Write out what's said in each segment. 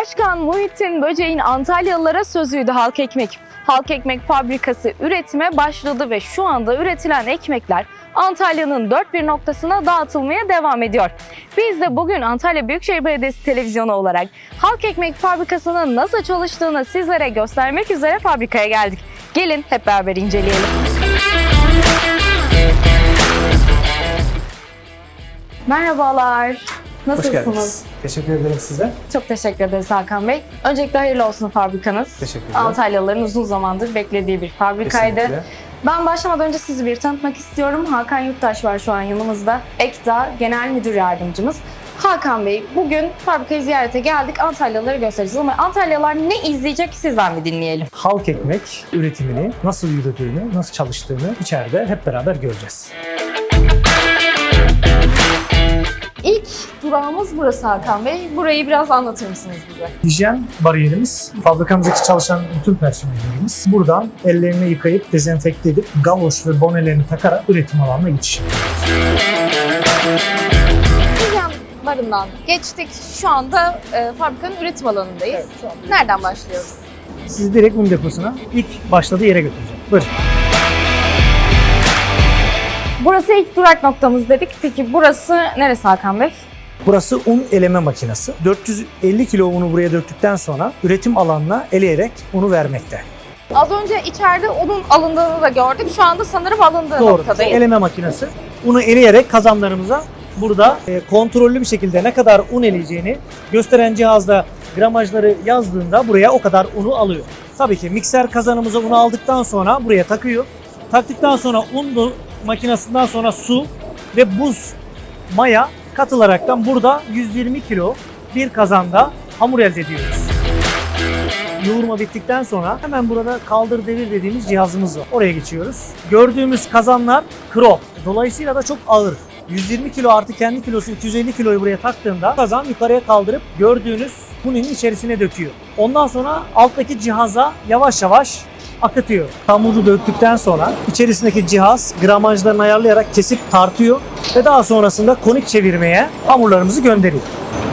Başkan Muhittin Böceğin Antalyalılara sözüydü halk ekmek. Halk ekmek fabrikası üretime başladı ve şu anda üretilen ekmekler Antalya'nın dört bir noktasına dağıtılmaya devam ediyor. Biz de bugün Antalya Büyükşehir Belediyesi televizyonu olarak halk ekmek fabrikasının nasıl çalıştığını sizlere göstermek üzere fabrikaya geldik. Gelin hep beraber inceleyelim. Merhabalar. Hoş Nasılsınız? geldiniz. Teşekkür ederim size. Çok teşekkür ederiz Hakan Bey. Öncelikle hayırlı olsun fabrikanız. Teşekkürler. Antalyalıların uzun zamandır beklediği bir fabrikaydı. Kesinlikle. Ben başlamadan önce sizi bir tanıtmak istiyorum. Hakan Yurttaş var şu an yanımızda. EKTA Genel Müdür Yardımcımız. Hakan Bey, bugün fabrikayı ziyarete geldik. Antalyalıları göstereceğiz ama Antalyalılar ne izleyecek sizden bir dinleyelim. Halk ekmek üretimini nasıl yürüdüğünü, nasıl çalıştığını içeride hep beraber göreceğiz. Durağımız burası Hakan Bey. Burayı biraz anlatır mısınız bize? Hijyen bariyerimiz, fabrikamızdaki çalışan bütün personellerimiz buradan ellerini yıkayıp, dezenfekte edip, galoş ve bonelerini takarak üretim alanına geçiş. Hijyen barından geçtik. Şu anda e, fabrikanın üretim alanındayız. Nereden başlıyoruz? Sizi direkt un deposuna ilk başladığı yere götüreceğim. Buyurun. Burası ilk durak noktamız dedik. Peki burası neresi Hakan Bey? Burası un eleme makinesi. 450 kilo unu buraya döktükten sonra üretim alanına eleyerek unu vermekte. Az önce içeride unun alındığını da gördük. Şu anda sanırım alındığı Doğru. noktadayız. Eleme makinesi. Unu eleyerek kazanlarımıza burada e, kontrollü bir şekilde ne kadar un eleyeceğini gösteren cihazda gramajları yazdığında buraya o kadar unu alıyor. Tabii ki mikser kazanımıza unu aldıktan sonra buraya takıyor. Taktıktan sonra un makinesinden sonra su ve buz maya katılaraktan burada 120 kilo bir kazanda hamur elde ediyoruz. Yoğurma bittikten sonra hemen burada kaldır devir dediğimiz cihazımız var. Oraya geçiyoruz. Gördüğümüz kazanlar krop. Dolayısıyla da çok ağır. 120 kilo artı kendi kilosu 250 kiloyu buraya taktığında kazan yukarıya kaldırıp gördüğünüz bunun içerisine döküyor. Ondan sonra alttaki cihaza yavaş yavaş akıtıyor. Hamuru döktükten sonra içerisindeki cihaz gramajlarını ayarlayarak kesip tartıyor ve daha sonrasında konik çevirmeye hamurlarımızı gönderiyor.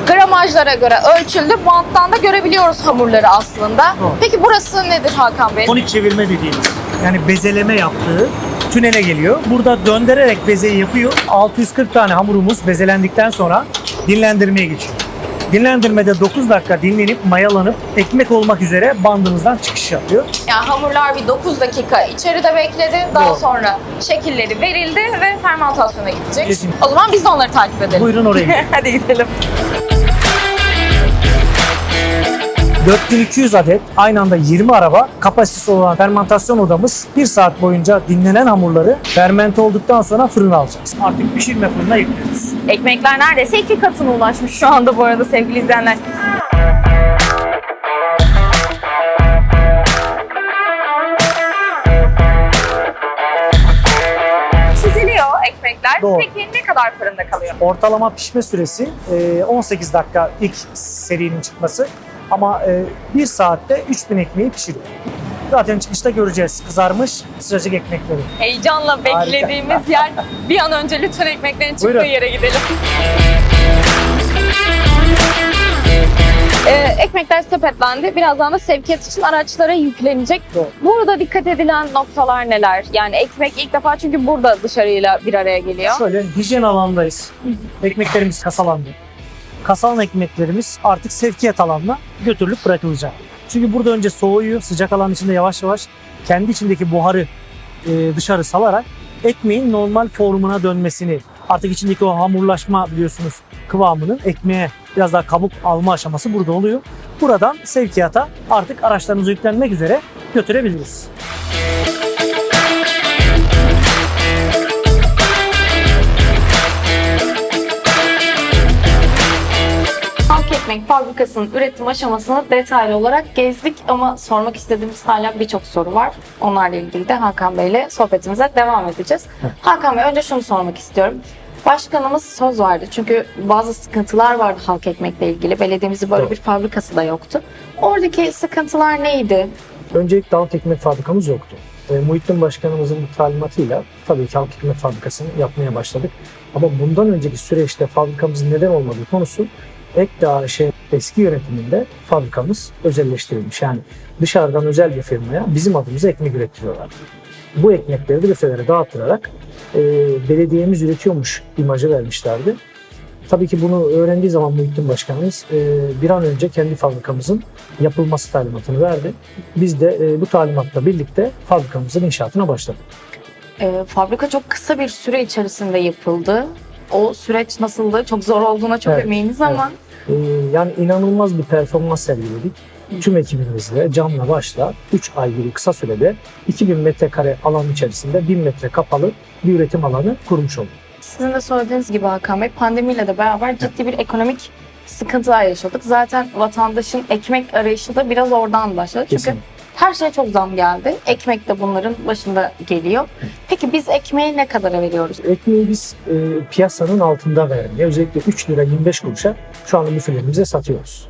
Gramajlara göre ölçüldü. Banttan da görebiliyoruz hamurları aslında. Doğru. Peki burası nedir Hakan Bey? Konik çevirme dediğimiz yani bezeleme yaptığı tünele geliyor. Burada döndürerek bezeyi yapıyor. 640 tane hamurumuz bezelendikten sonra dinlendirmeye geçiyor. Dinlendirmede 9 dakika dinlenip mayalanıp ekmek olmak üzere bandımızdan çıkış yapıyor. Yani hamurlar bir 9 dakika içeride bekledi. Daha Doğru. sonra şekilleri verildi ve fermentasyona gidecek. Kesinlikle. O zaman biz de onları takip edelim. Buyurun oraya. Hadi gidelim. 4200 adet aynı anda 20 araba kapasitesi olan fermentasyon odamız 1 saat boyunca dinlenen hamurları fermente olduktan sonra fırına alacağız. Artık pişirme fırına yüklüyoruz. Ekmekler neredeyse iki katına ulaşmış şu anda bu arada sevgili izleyenler. Ekmekler. Doğru. Peki ne kadar fırında kalıyor? Ortalama pişme süresi e, 18 dakika ilk serinin çıkması ama 1 saatte 3000 ekmeği pişiriyor. Zaten çıkışta göreceğiz kızarmış sıcacık ekmekleri. Heyecanla beklediğimiz yer bir an önce lütfen ekmeklerin çıktığı Buyurun. yere gidelim. Ee, ekmekler sepetlendi. Birazdan da sevkiyat için araçlara yüklenecek. Doğru. Burada dikkat edilen noktalar neler? Yani ekmek ilk defa çünkü burada dışarıyla bir araya geliyor. Şöyle hijyen alandayız. Ekmeklerimiz kasalandı. Kasalan ekmeklerimiz artık sevkiyat alanına götürülüp bırakılacak. Çünkü burada önce soğuyor, sıcak alan içinde yavaş yavaş kendi içindeki buharı e, dışarı salarak ekmeğin normal formuna dönmesini, artık içindeki o hamurlaşma biliyorsunuz kıvamının ekmeğe biraz daha kabuk alma aşaması burada oluyor. Buradan sevkiyata artık araçlarımıza yüklenmek üzere götürebiliriz. Ekmek fabrikasının üretim aşamasını detaylı olarak gezdik ama sormak istediğimiz hala birçok soru var. Onlarla ilgili de Hakan Bey ile sohbetimize devam edeceğiz. Hakan Bey önce şunu sormak istiyorum. Başkanımız söz verdi çünkü bazı sıkıntılar vardı halk ekmekle ilgili. Belediyemizin böyle bir fabrikası da yoktu. Oradaki sıkıntılar neydi? Öncelikle halk ekmek fabrikamız yoktu. E, Muhittin Başkanımızın talimatıyla tabii ki halk ekmek fabrikasını yapmaya başladık. Ama bundan önceki süreçte fabrikamızın neden olmadığı konusu Ekta AŞ eski yönetiminde fabrikamız özelleştirilmiş. Yani dışarıdan özel bir firmaya bizim adımıza ekmek ürettiriyorlar. Bu ekmekleri de büfelere dağıtılarak e, belediyemiz üretiyormuş imajı vermişlerdi. Tabii ki bunu öğrendiği zaman Muhittin Başkanımız e, bir an önce kendi fabrikamızın yapılması talimatını verdi. Biz de e, bu talimatla birlikte fabrikamızın inşaatına başladık. Ee, fabrika çok kısa bir süre içerisinde yapıldı. O süreç nasıldı? Çok zor olduğuna çok Evet, eminiz ama Ee, yani inanılmaz bir performans sergiledik. Tüm ekibimizle canla başla 3 ay gibi kısa sürede 2000 metrekare alan içerisinde 1000 metre kapalı bir üretim alanı kurmuş olduk. sizin de söylediğiniz gibi Hakan Bey pandemiyle de beraber ciddi bir ekonomik sıkıntılar yaşadık. Zaten vatandaşın ekmek arayışı da biraz oradan başladı. Çünkü Kesinlikle. Her şeye çok zam geldi. Ekmek de bunların başında geliyor. Peki biz ekmeği ne kadara veriyoruz? Ekmeği biz e, piyasanın altında vermeye özellikle 3 lira 25 kuruşa şu anda büfelerimize satıyoruz.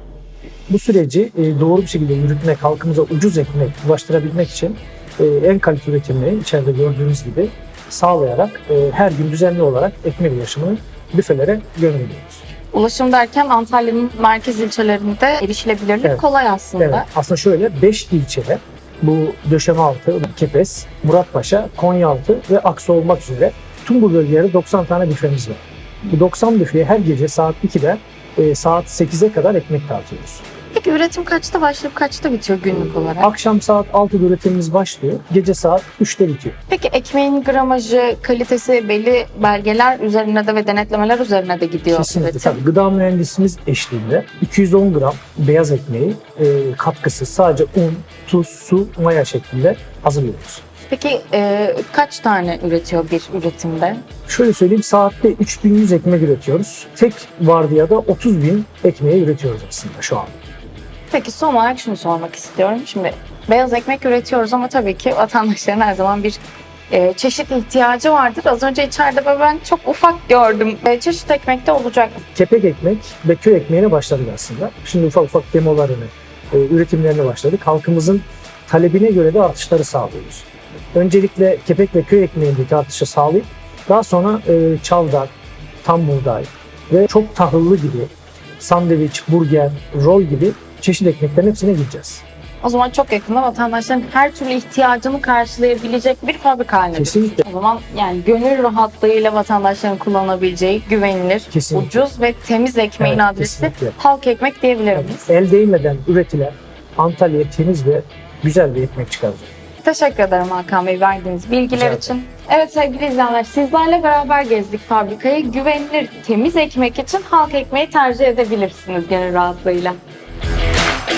Bu süreci e, doğru bir şekilde yürütmek, halkımıza ucuz ekmek ulaştırabilmek için e, en kalite üretimini içeride gördüğünüz gibi sağlayarak e, her gün düzenli olarak ekmek ulaşımını büfelere gönderiyoruz. Ulaşım derken Antalya'nın merkez ilçelerinde erişilebilirlik Evet. kolay aslında. Evet, aslında şöyle 5 ilçede bu Döşemealtı, Kepez, Muratpaşa, Konyaaltı ve Aksu olmak üzere tüm bu bölgelerde 90 tane büfemiz var. Bu 90 büfeye her gece saat 2'de e, saat 8'e kadar ekmek dağıtıyoruz. Peki üretim kaçta başlayıp kaçta bitiyor günlük olarak? Akşam saat 6'da üretimimiz başlıyor, gece saat 3'te bitiyor. Peki ekmeğin gramajı, kalitesi belli belgeler üzerine de ve denetlemeler üzerine de gidiyor Kesinlikle üretim. tabii. Gıda mühendisimiz eşliğinde 210 gram beyaz ekmeği e, katkısı sadece un, tuz, su, maya şeklinde hazırlıyoruz. Peki e, kaç tane üretiyor bir üretimde? Şöyle söyleyeyim saatte 3100 ekmek üretiyoruz. Tek vardiyada 30 bin ekmeği üretiyoruz aslında şu an. Peki son olarak şunu sormak istiyorum. Şimdi beyaz ekmek üretiyoruz ama tabii ki vatandaşların her zaman bir e, çeşit ihtiyacı vardır. Az önce içeride ben çok ufak gördüm. E, çeşit ekmek de olacak. Kepek ekmek ve köy ekmeğine başladık aslında. Şimdi ufak ufak demolarını, e, üretimlerine başladık. Halkımızın talebine göre de artışları sağlıyoruz. Öncelikle kepek ve köy ekmeğindeki artışı sağlayıp daha sonra e, çavdar, tam buğday ve çok tahıllı gibi sandviç, burger, rol gibi çeşit ekmeklerin hepsine gireceğiz. O zaman çok yakında vatandaşların her türlü ihtiyacını karşılayabilecek bir fabrika haline Kesinlikle. O zaman yani gönül rahatlığıyla vatandaşların kullanabileceği güvenilir, Kesinlikle. ucuz ve temiz ekmeğin Evet, adresi kesinlikle. halk ekmek diyebilir miyiz? El değmeden üretilen Antalya'ya temiz ve güzel bir ekmek çıkaracak. Teşekkür ederim Hakan Bey verdiğiniz bilgiler Rica için. Evet sevgili izleyenler sizlerle beraber gezdik fabrikayı. Güvenilir, temiz ekmek için halk ekmeği tercih edebilirsiniz gönül rahatlığıyla.